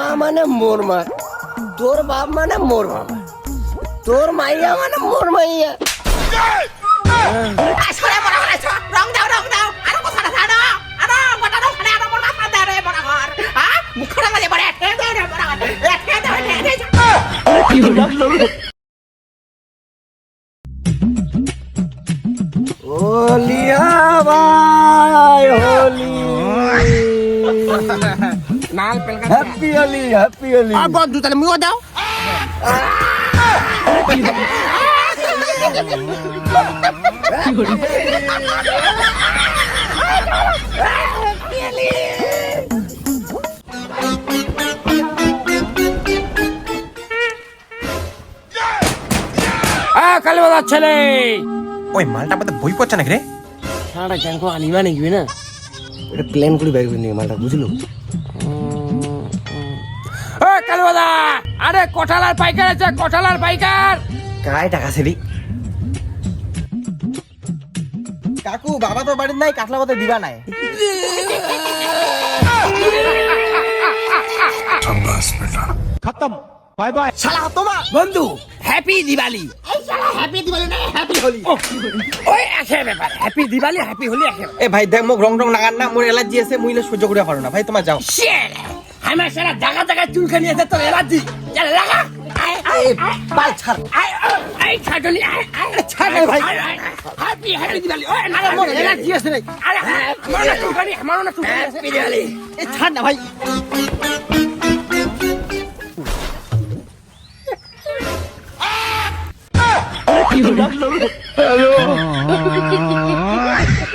মা মানে মোর মা। তোর বাপ মানে মোর বাবা তোর মাইয়া মানে মোর মাইয়া। হোলিয়া ভাই হোলি। নাল পেলকা হ্যাপি হোলি হ্যাপি হোলি আর বন্ধু তাহলে মুও দাও। কালী বাজার ছেলে। ওই মালটা আমাদের বই পড়ছে নাকি রে? সারাটা জ্যাঙ্কো আনিবা নাকি না? এটা প্ল্যান করে বাইর করে নিয়ে মালটা বুঝলো? কালী বাজার আরে কঠালার পাইকার আছে কঠালার পাইকার! কায় টাকা সেরি কাকু বাবা তো বাড়ির নাই কাতলা কথা দিবা নাই? শালা তোমা! বন্ধু হ্যাপি দিওয়ালি এই শালা হ্যাপি দিবালি না হ্যাপি হোলি ওই একে ব্যাপার হ্যাপি দিওয়ালি হ্যাপি হোলি এ ভাই দেখ মোক রং রং লাগান না মোর এলার্জি আছে মুইলে সহ্য করে পারো না। ভাই তোমার যাও। আমার সারা জায়গা জায়গায় চুলকানি আছে তোর এলার্জি চল লাগা। বাল ছাড়। আয় ছাগলি ছাগল ভাই। হ্যাপি হ্যাপি দিওয়ালি ওই না মোর এলার্জি আছে রে আরে আমার না চুলকানি আমার না চুলকানি হ্যাপি দিওয়ালি এ ছাড় না ভাই।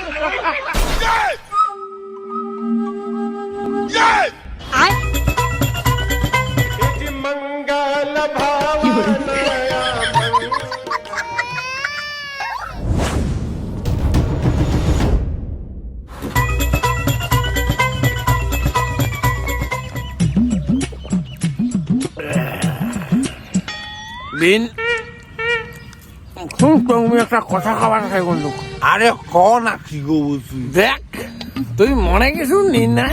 বিন। খুব তুমি একটা কথা খাবার খাই বন্ধু। আরে ক না কি গো বুঝি? দেখ তুই মনে কিছু নি না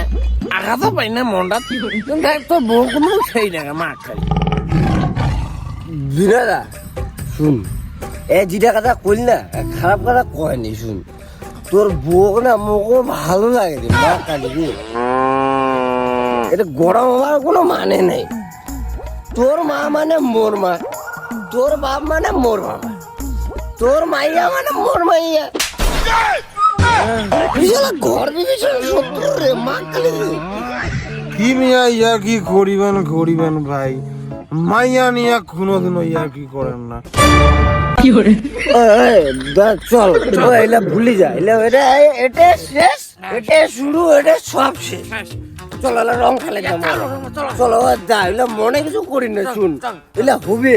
আঘাতও পাই না মনটা। দেখ তোর বউ কোনো সেই না মা খাই। শুন এ যেটা কথা কইল না এ খারাপ কথা কয়নি শুন। তোর বউ না মোকে ভালো লাগে রে মা কালি রে এটা গরম হওয়ার কোনো মানে নেই। তোর মা মানে মোর মা। তোর বাপ মানে মোর বাবা তোর মাইয়া মানে মোর মাইয়া। বিশাল ঘর বিশাল শত্রু রে মা কালি। কি ইয়ার কি করিবেন করিবেন ভাই? মাইয়া নিয়া ইয়ার কি করেন না। চল এলা ভুলে যা এলা এটা এটা শেষ এটা শুরু এটা সব শেষ। চলো এলা রং খেলে যাব। চলো যা এলা মনে কিছু করি না শুন। এলা হবে।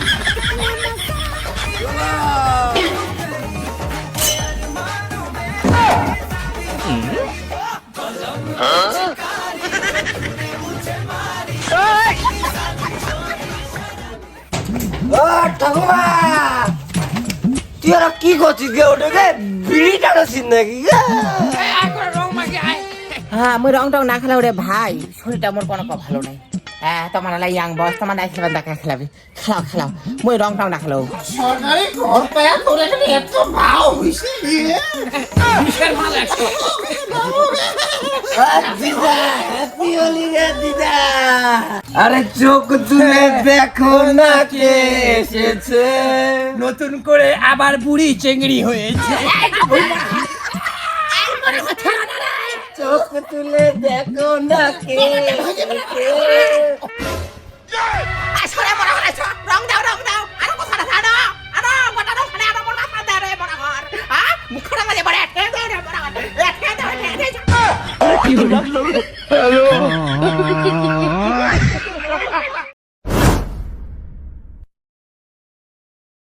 ঠাকুমা তুই আর কি করছিস গে? ওটা গে বিড়ি টানাছিস নাকি গে হ্যাঁ আমি রং টং না খেলা ভাই শরীরটা মোর কোনো ভালো নাই। তোমার ইয়াং বয়স তোমার নাই খেলাবেন দেখা খেলাবি। খেলাও খেলাও। মই রং টং না খেলাও সরকারি ঘর পায়া এখানে এত ভাও হইছে দিদা হ্যাপি হোলি রে দিদা আরে চোখ তুলে দেখো না কে এসেছে। নতুন করে আবার বুড়ি চেংড়ি হয়েছে। চোখ তুলে দেখো না কে আসলে বড় ঘর রং দাও রং দাও। আরও কথা না জানো আরও গোটা রং খানে আরও বড় কথা দাও রে বড় ঘর। হ্যাঁ মুখটা মাঝে বড়। এঠে দাও রে বড় ঘর এঠে দাও দাও হ্যালো